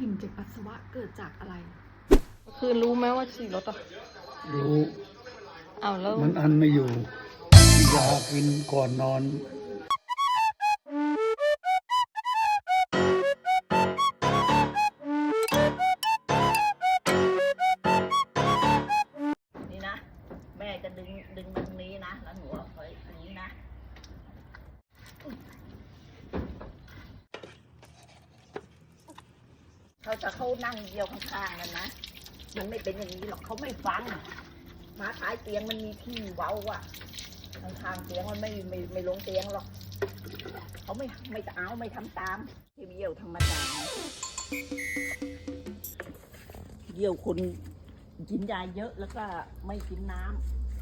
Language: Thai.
กลิ่นจากปัสสาวะเกิดจากอะไร คือรู้ไหมว่าฉี่รถอะรู้อ้าวแล้วมันอันไม่อยู่ยากินก่อนนอนนี่นะ แม่จะดึงดึงตรงนี้นะ แล้วหนูเอาไปอย่างนี้นะ เขาจะเขานั่งเดียวข้างๆนั่นนะ มันไม่เป็นอย่างนี้หรอกเขาไม่ฟังมาท้ายเตียงมันมีที่เว้าอะข้างๆเตียงมันไม่ไม่ไม่ลงเตียงหรอก เขาไม่ไม่เอาไม่ทำตามที่เยี่ยวธรรมดาเยี่ยวคนกินยาเยอะแล้วก็ไม่กินน้ำ